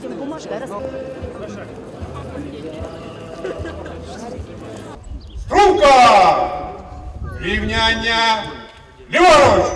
Ще раз. Струнка! Рівняння ліворуч!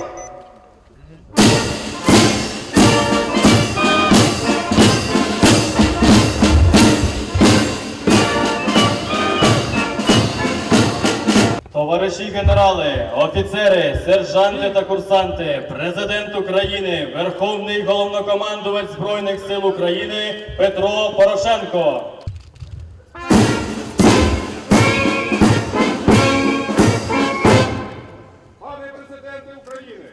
Товариші генерали, офіцери, сержанти та курсанти, президент України, Верховний головнокомандувач Збройних сил України Петро Порошенко. Пане президенте України,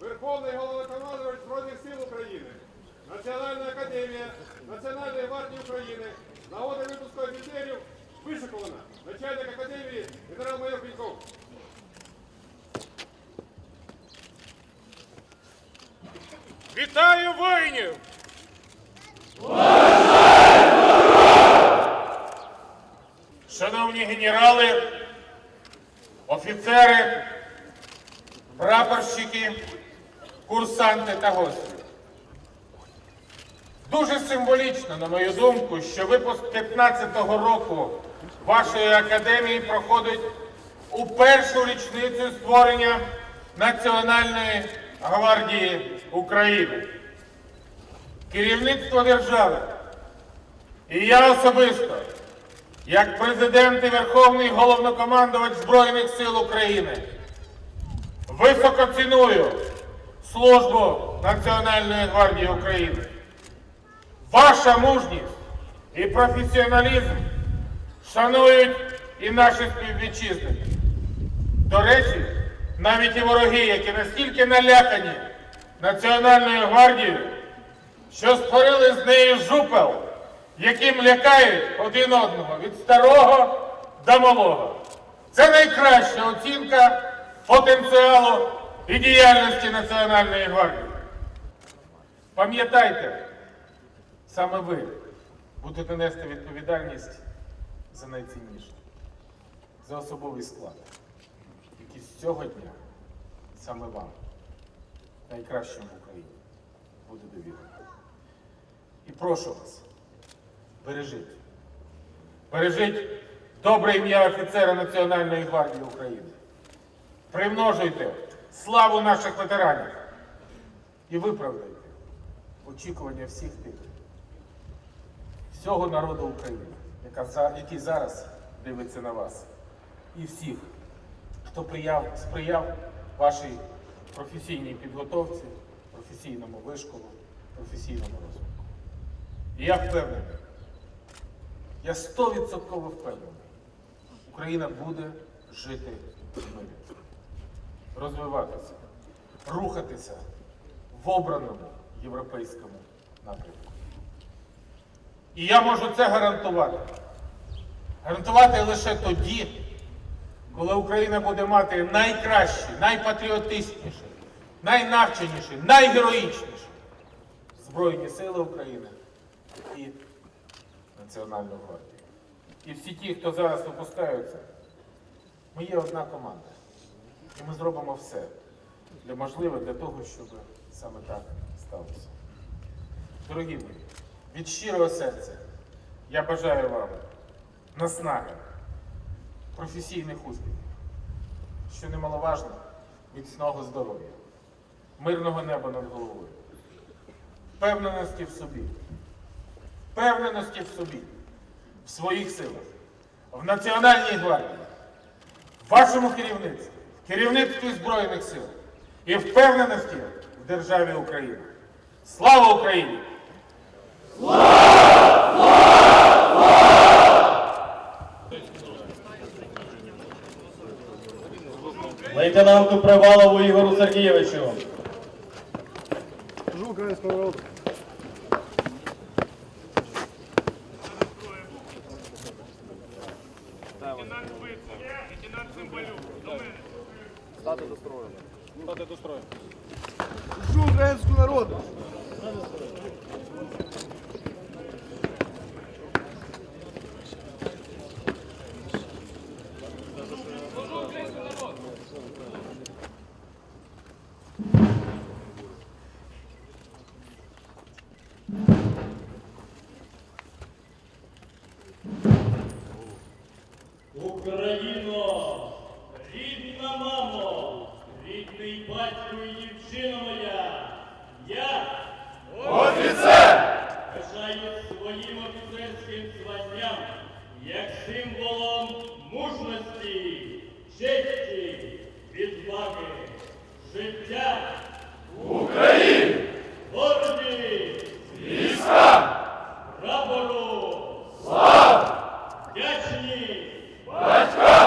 Верховний головнокомандувач Збройних сил України, Національна академія, Національної гвардії України, нагода випуску офіцерів вишикувана. Начальник академії генерал-майор Піньков. Вітаю воїнів! Шановні генерали, офіцери, прапорщики, курсанти та гості. Дуже символічно, на мою думку, що випуск 15-го року вашої академії проходить у першу річницю створення Національної гвардії України. Керівництво держави і я особисто, як президент і Верховний головнокомандувач Збройних сил України, високо ціную службу Національної гвардії України. Ваша мужність і професіоналізм шанують і наші співвітчизники. До речі, навіть і вороги, які настільки налякані Національною гвардією, що створили з неї жупел, яким лякають один одного від старого до малого. Це найкраща оцінка потенціалу і діяльності Національної гвардії. Пам'ятайте, саме ви будете нести відповідальність за найцінніше, за особовий склад, який з цього дня саме вам, найкращим в Україні, буде довірений. І прошу вас, бережіть. Бережіть добре ім'я офіцера Національної гвардії України. Примножуйте славу наших ветеранів і виправдайте очікування всіх тих, всього народу України, який зараз дивиться на вас, і всіх, хто прияв, сприяв вашій професійній підготовці, професійному вишколу, професійному розвитку. І я впевнений, я стовідсотково впевнений, Україна буде жити в мирі, розвиватися, рухатися в обраному європейському напрямку. І я можу це гарантувати. Гарантувати лише тоді, коли Україна буде мати найкращі, найпатріотичніші, найнавченіші, найгероїчніші Збройні Сили України і Національну гвардію. І всі ті, хто зараз випускаються, ми є одна команда. І ми зробимо все для можливе для того, щоб саме так сталося. Дорогі мої, від щирого серця я бажаю вам наснаги, професійних успіхів, що немаловажно, міцного здоров'я, мирного неба над головою, впевненості в собі, впевненості в собі, в своїх силах, в Національній гвардії, в вашому керівництві, в керівництві Збройних сил і впевненості в державі Україна. Слава Україні! Лейтенанту Привалову Ігору Сергійовичу. Стати до строю. Стати до строю. Служу українського народу. Україно, рідна мамо, рідний батько і дівчина моя, я Офіцер! вважаю своїм офіцерським званням як символом мужності, честі, відваги, життя, України! горді, Війська! прапору, Слава! вдячні. Let's go!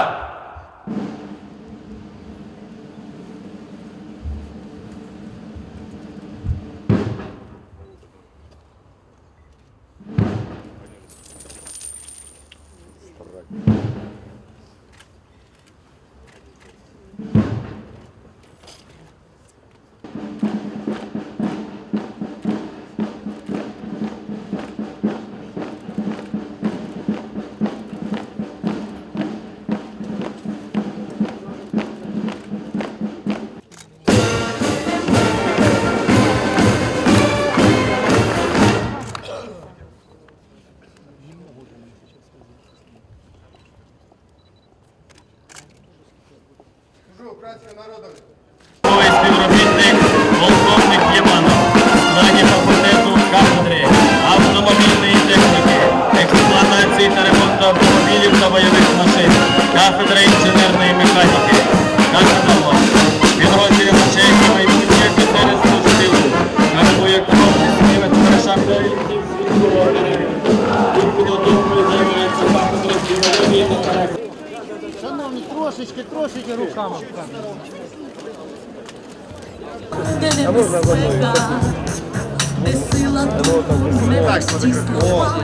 Трошечки руками. де небезпека, де сила творчості слова.